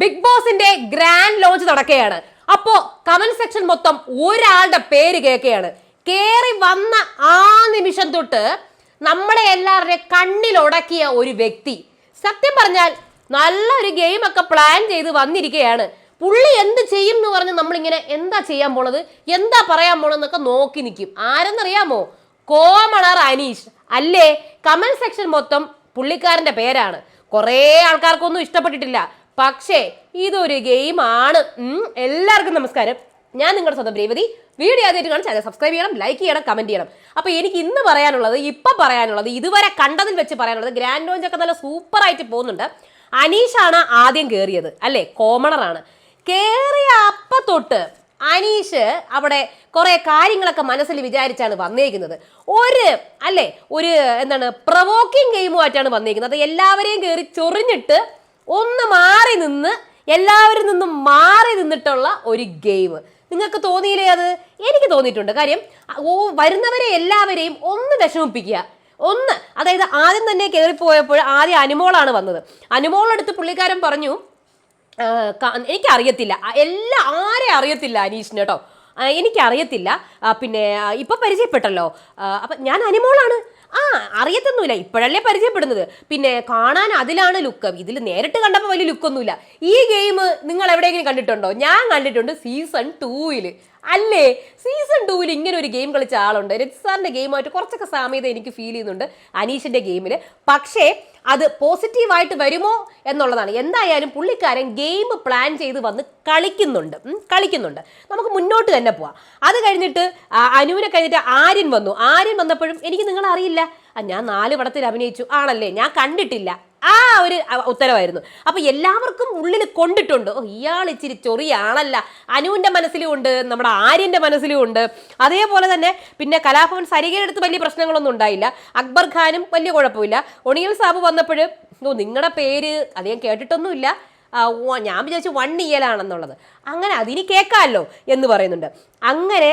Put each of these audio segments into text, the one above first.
Big ബോസിന്റെ grand launch നടക്കുകയാണ്. അപ്പോ കമന്റ് സെക്ഷൻ മൊത്തം ഒരാളുടെ പേര് കേൾക്കുകയാണ്. കേറി വന്ന ആ നിമിഷം തൊട്ട് നമ്മളെ എല്ലാവരുടെയും കണ്ണിലുടക്കിയ ഒരു വ്യക്തി. സത്യം പറഞ്ഞാൽ നല്ലൊരു ഗെയിം ഒക്കെ പ്ലാൻ ചെയ്ത് വന്നിരിക്കുകയാണ്. പുള്ളി എന്ത് ചെയ്യും എന്ന് പറഞ്ഞ് നമ്മളിങ്ങനെ എന്താ ചെയ്യാൻ പോണത്? എന്താ പറയാൻ പോണെന്നൊക്കെ നോക്കി നിൽക്കും ആരെന്നറിയാമോ? കോമണർ അനീഷ്. അല്ലേ? കമന്റ് സെക്ഷൻ മൊത്തം പുള്ളിക്കാരന്റെ പേരാണ്. കുറേ ആൾക്കാർക്കൊന്നും ഇഷ്ടപ്പെട്ടിട്ടില്ല. പക്ഷേ ഇതൊരു ഗെയിം ആണ്. എല്ലാവർക്കും നമസ്കാരം. ഞാൻ നിങ്ങളുടെ സ്വന്തം രേവതി. വീഡിയോ ആദ്യമായിട്ട് കാണാൻ ചാനൽ സബ്സ്ക്രൈബ് ചെയ്യണം ലൈക്ക് ചെയ്യണം കമന്റ് ചെയ്യണം. അപ്പോൾ എനിക്ക് ഇന്ന് പറയാനുള്ളത് ഇപ്പം പറയാനുള്ളത് ഇതുവരെ കണ്ടതിൽ വെച്ച് പറയാനുള്ളത് ഗ്രാൻഡ് ലോഞ്ച് ഒക്കെ നല്ല സൂപ്പറായിട്ട് പോകുന്നുണ്ട്. അനീഷാണ് ആദ്യം കയറിയത് അല്ലേ? കോമണറാണ് കയറിയ അപ്പ തൊട്ട് അനീഷ് അവിടെ കുറെ കാര്യങ്ങളൊക്കെ മനസ്സിൽ വിചാരിച്ചാണ് വന്നേക്കുന്നത്. ഒരു അല്ലേ? ഒരു എന്താണ് പ്രവോക്കിംഗ് ഗെയിമുമായിട്ടാണ് വന്നേക്കുന്നത്. എല്ലാവരെയും കയറി ചൊറിഞ്ഞിട്ട് ഒന്ന് മാറി നിന്ന് എല്ലാവരിൽ നിന്നും മാറി നിന്നിട്ടുള്ള ഒരു ഗെയിം നിങ്ങൾക്ക് തോന്നിയില്ലേ അത്? എനിക്ക് തോന്നിയിട്ടുണ്ട്. കാര്യം ഓ വരുന്നവരെ എല്ലാവരെയും ഒന്ന് വിഷമിപ്പിക്കുക. ഒന്ന് അതായത് ആദ്യം തന്നെ കയറിപ്പോയപ്പോൾ ആദ്യം അനുമോളാണ് വന്നത്. അനുമോളെടുത്ത് പുള്ളിക്കാരൻ പറഞ്ഞു എനിക്കറിയത്തില്ല. എല്ലാ ആരെ അറിയത്തില്ല അനീഷിന് കേട്ടോ. എനിക്കറിയത്തില്ല. പിന്നെ ഇപ്പം പരിചയപ്പെട്ടല്ലോ. അപ്പൊ ഞാൻ അനിമോളാണ്. ആ അറിയത്തൊന്നുമില്ല. ഇപ്പോഴല്ലേ പരിചയപ്പെടുന്നത്. പിന്നെ കാണാൻ അതിലാണ് ലുക്ക് ഇതിൽ നേരിട്ട് കണ്ടപ്പോൾ വലിയ ലുക്കൊന്നുമില്ല ഈ ഗെയിം നിങ്ങൾ എവിടെയെങ്കിലും കണ്ടിട്ടുണ്ടോ? ഞാൻ കണ്ടിട്ടുണ്ട് സീസൺ ടൂവിൽ അല്ലേ? സീസൺ ടൂവിൽ ഇങ്ങനെ ഒരു ഗെയിം കളിച്ച ആളുണ്ട്. രജിത് സാറിന്റെ ഗെയിമായിട്ട് കുറച്ചൊക്കെ സാമ്യത എനിക്ക് ഫീൽ ചെയ്യുന്നുണ്ട് അനീഷിന്റെ ഗെയിമിൽ പക്ഷേ അത് പോസിറ്റീവായിട്ട് വരുമോ എന്നുള്ളതാണ്. എന്തായാലും പുള്ളിക്കാരൻ ഗെയിം പ്ലാൻ ചെയ്ത് വന്ന് കളിക്കുന്നുണ്ട്. കളിക്കുന്നുണ്ട്. നമുക്ക് മുന്നോട്ട് തന്നെ പോവാം. അത് കഴിഞ്ഞിട്ട് അനുവിനെ കഴിഞ്ഞിട്ട് ആര്യൻ വന്നു. ആര്യൻ വന്നപ്പോഴും എനിക്ക് നിങ്ങളെ അറിയില്ല ആ, ഞാൻ നാല് പടത്തിൽ അഭിനയിച്ചു. ആണല്ലേ? ഞാൻ കണ്ടിട്ടില്ല. ആ ഒരു ഉത്തരവായിരുന്നു. അപ്പൊ എല്ലാവർക്കും ഉള്ളിൽ കൊണ്ടിട്ടുണ്ട്. ഓ ഇയാൾ ഇച്ചിരി ചൊറിയാണല്ല അനുവിന്റെ മനസ്സിലും ഉണ്ട് നമ്മുടെ ആര്യന്റെ മനസ്സിലും ഉണ്ട്. അതേപോലെ തന്നെ പിന്നെ കലാഭവൻ സരികയുടെ അടുത്ത് വലിയ പ്രശ്നങ്ങളൊന്നും ഉണ്ടായില്ല. അക്ബർ ഖാനും വലിയ കുഴപ്പമില്ല. ഒണിയൽ സാബ് വന്നപ്പോൾ ഓ നിങ്ങളുടെ പേര് അധികം കേട്ടിട്ടൊന്നുമില്ല. ഞാൻ വിചാരിച്ചു വൺ ഇയലാണെന്നുള്ളത് അങ്ങനെ അതിന് കേൾക്കാമല്ലോ എന്ന് പറയുന്നുണ്ട്. അങ്ങനെ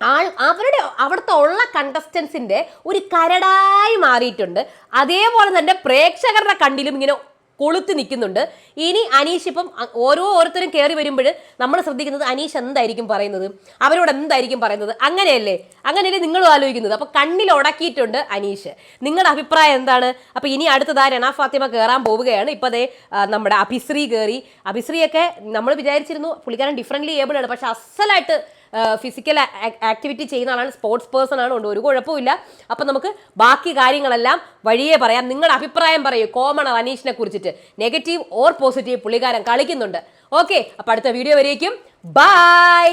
ആൾ അവരുടെ അവിടുത്തെ ഉള്ള കണ്ടസ്റ്റൻസിന്റെ ഒരു കരടായി മാറിയിട്ടുണ്ട്. അതേപോലെ തന്നെ പ്രേക്ഷകരുടെ കണ്ടിലും ഇങ്ങനെ കൊളുത്തി നിൽക്കുന്നുണ്ട്. ഇനി അനീഷ് ഇപ്പം ഓരോ ഓരോരുത്തരും കയറി വരുമ്പോൾ നമ്മൾ ശ്രദ്ധിക്കുന്നത് അനീഷ് എന്തായിരിക്കും പറയുന്നത്? അവരോട് എന്തായിരിക്കും പറയുന്നത്? അങ്ങനെയല്ലേ? അങ്ങനെയല്ലേ നിങ്ങളും ആലോചിക്കുന്നത്? അപ്പോൾ കണ്ണിൽ ഉടക്കിയിട്ടുണ്ട് അനീഷ്. നിങ്ങളുടെ അഭിപ്രായം എന്താണ്? അപ്പോൾ ഇനി അടുത്തതാ രണ ഫാത്തിമ കയറാൻ പോവുകയാണ്. ഇപ്പോൾ അതേ നമ്മുടെ അഭിശ്രീ കയറി അഭിശ്രീയൊക്കെ നമ്മൾ വിചാരിച്ചിരുന്നു പുള്ളിക്കാരൻ ഡിഫറെന്റ്ലി ഏബിൾ ആണ്. പക്ഷെ അസലായിട്ട് ഫിസിക്കൽ ആക്ടിവിറ്റി ചെയ്യുന്ന ആളാണ് സ്പോർട്സ് പേഴ്സൺ ആണ് ഒരു കുഴപ്പമില്ല അപ്പം നമുക്ക് ബാക്കി കാര്യങ്ങളെല്ലാം വഴിയേ പറയാം. നിങ്ങളുടെ അഭിപ്രായം പറയൂ. കോമൺ അനീഷിനെ കുറിച്ചിട്ട്. നെഗറ്റീവ് ഓർ പോസിറ്റീവ് പുള്ളിക്കാരൻ കളിക്കുന്നുണ്ട്. ഓക്കെ അപ്പം അടുത്ത വീഡിയോ വരേക്കും. ബൈ